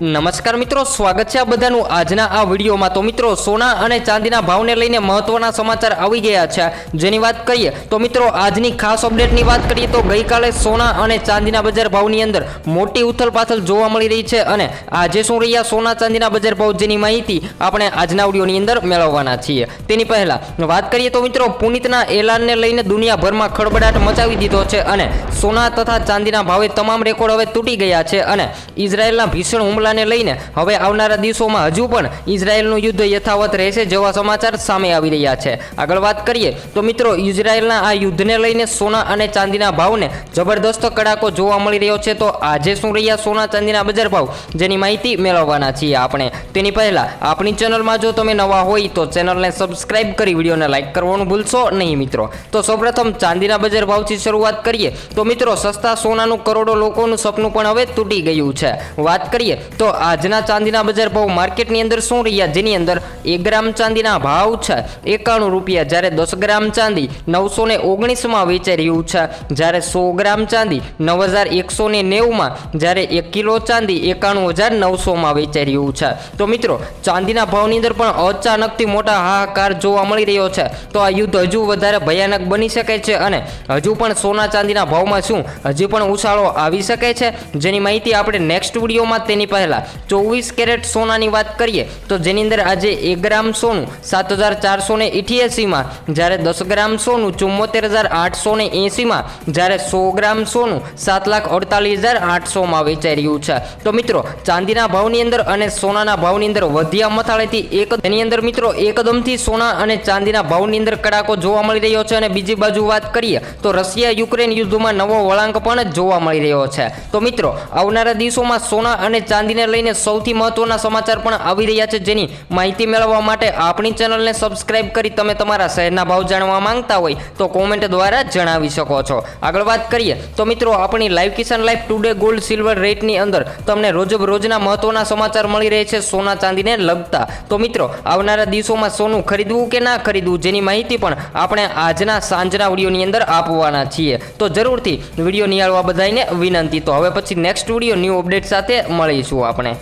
નમસ્કાર મિત્રો, સ્વાગત છે આ બધાનું. આજના આ વિડીયોમાં તો મિત્રો, સોના અને ચાંદીના ભાવને લઈને મહત્વના સમાચાર આવી ગયા છે. જેની વાત કરીએ, તો મિત્રો, આજની ખાસ અપડેટની વાત કરીએ તો ગઈકાલે સોના અને ચાંદીના બજાર ભાવની અંદર મોટી ઉથલપાથલ જોવા મળી રહી છે અને આજે શું રહ્યા સોના, ચાંદીના બજાર ભાવ જેની માહિતી આપણે આજના વિડીયોની અંદર મેળવવાના છીએ. તેની પહેલા વાત કરીએ તો મિત્રો, પુનિતના એલાનને લઈને દુનિયાભરમાં ખળબડાટ મચાવી દીધો છે અને સોના તથા ચાંદીના ભાવે તમામ રેકોર્ડ હવે તૂટી ગયા છે અને ઇઝરાયેલના ભીષણ હુમલાને લઈને હવે આવનારા દિવસોમાં હજુ પણ ઇઝરાયેલનું યુદ્ધ યથાવત રહેશે જેવા સમાચાર સામે આવી રહ્યા છે. આગળ વાત કરીએ તો મિત્રો, ઇઝરાયેલના આ યુદ્ધને લઈને સોના અને ચાંદીના ભાવને જબરદસ્ત કડાકો જોવા મળી રહ્યો છે. તો આજે શું રહ્યા સોના, ચાંદીના બજાર ભાવ? જેની માહિતી મેળવવાના છીએ આપણે. તેની પહેલા આપણી ચેનલમાં જો તમે નવા હોય તો ચેનલને સબસ્ક્રાઇબ કરી વિડીયોને લાઇક કરવાનું ભૂલશો નહીં મિત્રો. તો સૌપ્રથમ ચાંદીના બજાર ભાવથી શરૂઆત કરીએ. તો મિત્રો, સસ્તા સોનાનું કરોડો લોકોનું સપનું પણ હવે તૂટી ગયું છે. વાત કરીએ તો આજના ચાંદીના બજાર ભાવ માર્કેટની અંદર શું રહ્યા? જેની અંદર એક ગ્રામ ચાંદીના ભાવ છે એકાણું રૂપિયા. જ્યારે દસ ગ્રામ ચાંદી નવસો ને ઓગણીસમાં વેચાઈ રહ્યું છે. જ્યારે સો ગ્રામ ચાંદી નવ હજાર એકસો ને નેવુંમાં. જ્યારે એક કિલો ચાંદી એકાણું હજાર નવસોમાં વેચાઈ રહ્યું છે. તો મિત્રો, ચાંદીના ભાવની અંદર પણ અચાનકથી મોટા હાહાકાર જોવા મળી રહ્યો છે. તો આ યુદ્ધ હજુ વધારે ભયાનક બની શકે છે અને હજુ પણ સોના ચાંદીના ભાવમાં શું? હજી પણ ઉછાળો આવી શકે છે? જેની માહિતી આપણે નેક્સ્ટ વિડીયોમાં તેની પહેલાં ચોવીસ કેરેટ સોનાની વાત કરીએ, તો જેની અંદર આજે એક ગ્રામ સોનું સાત હજાર ચારસો ને ઇઠ્યાસીમાં, જ્યારે દસ ગ્રામ સોનું ચુમ્મોતેર હજાર આઠસો ને એંસીમાં જ્યારે સો ગ્રામ સોનું સાત લાખ અડતાલીસ હજાર આઠસોમાં વેચાઈ રહ્યું છે. તો મિત્રો, ચાંદીના ભાવની અંદર અને સોનાના ભાવની અંદર વધ્યા મથાળેથી એક તેની અંદર મિત્રો, એકદમથી સોના અને ચાંદીના ભાવની અંદર કડાકો જોવા મળી રહ્યો છે. અને બીજી બાજુ વાત કરીએ, તો રશિયા યુક્રેન યુદ્ધમાં નવો વળાંક પણ જોવા મળી રહ્યો છે. તો મિત્રો, આવનારા દિવસોમાં સોના અને ચાંદીને લઈને સૌથી મહત્વના સમાચાર પણ આવી રહ્યા છે, જેની માહિતી મેળવવા માટે આપણી ચેનલને સબસ્ક્રાઇબ કરી તમે તમારા શહેરના ભાવ જાણવા માંગતા હોય તો કોમેન્ટ દ્વારા જણાવી શકો છો. આગળ વાત કરીએ તો મિત્રો, આપણી live Kisan life today gold silver રેટની અંદર તમને રોજ રોજના મહત્વના સમાચાર મળી રહે છે, સોના ચાંદીને લગતા. તો મિત્રો, આવનારા દિવસોમાં સોનું ખરીદવું કે ના ખરીદવું જેની માહિતી પણ આપણે આજના સાંજના વિડીયોની અંદર આપવાના છીએ. તો જરૂરથી વીડિયો નિહાળવા બધાને વિનંતી. તો હવે પછી નેક્સ્ટ વીડિયો ન્યૂ અપડેટ સાથે મળીશું. આપણે